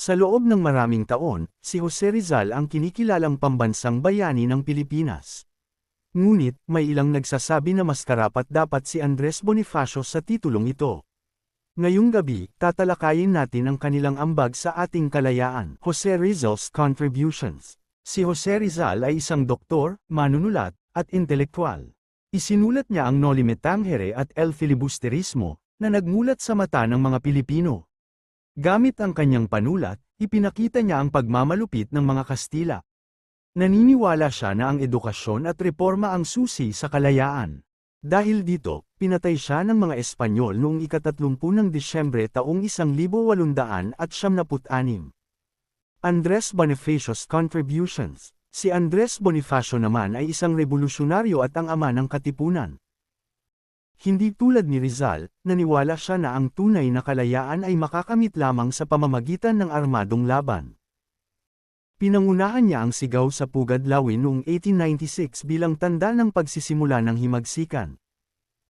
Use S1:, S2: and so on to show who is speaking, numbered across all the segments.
S1: Sa loob ng maraming taon, si Jose Rizal ang kinikilalang pambansang bayani ng Pilipinas. Ngunit, may ilang nagsasabi na mas karapat dapat si Andres Bonifacio sa titulong ito. Ngayong gabi, tatalakayin natin ang kanilang ambag sa ating kalayaan. Jose Rizal's Contributions Si Jose Rizal ay isang doktor, manunulat, at intelektual. Isinulat niya ang Noli Me Tangere at El Filibusterismo, na nagmulat sa mata ng mga Pilipino. Gamit ang kanyang panulat, ipinakita niya ang pagmamalupit ng mga Kastila. Naniniwala siya na ang edukasyon at reforma ang susi sa kalayaan. Dahil dito, pinatay siya ng mga Espanyol noong ikatatlumpu ng Disyembre taong 1876. Andres Bonifacio's Contributions Si Andres Bonifacio naman ay isang revolusyonaryo at ang ama ng katipunan. Hindi tulad ni Rizal, naniwala siya na ang tunay na kalayaan ay makakamit lamang sa pamamagitan ng armadong laban. Pinangunahan niya ang sigaw sa Pugad Lawin noong 1896 bilang tanda ng pagsisimula ng himagsikan.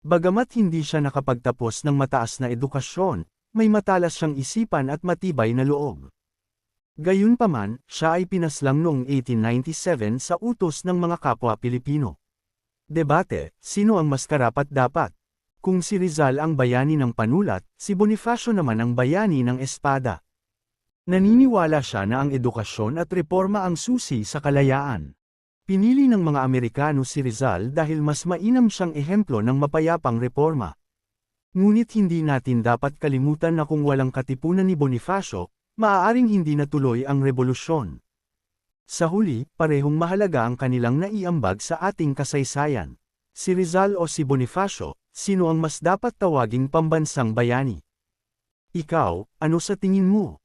S1: Bagamat hindi siya nakapagtapos ng mataas na edukasyon, may matalas siyang isipan at matibay na loob. Gayunpaman, siya ay pinaslang noong 1897 sa utos ng mga kapwa Pilipino. Debate, sino ang mas karapat dapat? Kung si Rizal ang bayani ng panulat, si Bonifacio naman ang bayani ng espada. Naniniwala siya na ang edukasyon at reforma ang susi sa kalayaan. Pinili ng mga Amerikano si Rizal dahil mas mainam siyang ehemplo ng mapayapang reforma. Ngunit hindi natin dapat kalimutan na kung walang katipunan ni Bonifacio, maaaring hindi natuloy ang revolusyon. Sa huli, parehong mahalaga ang kanilang naiambag sa ating kasaysayan. Si Rizal o si Bonifacio, sino ang mas dapat tawaging pambansang bayani? Ikaw, ano sa tingin mo?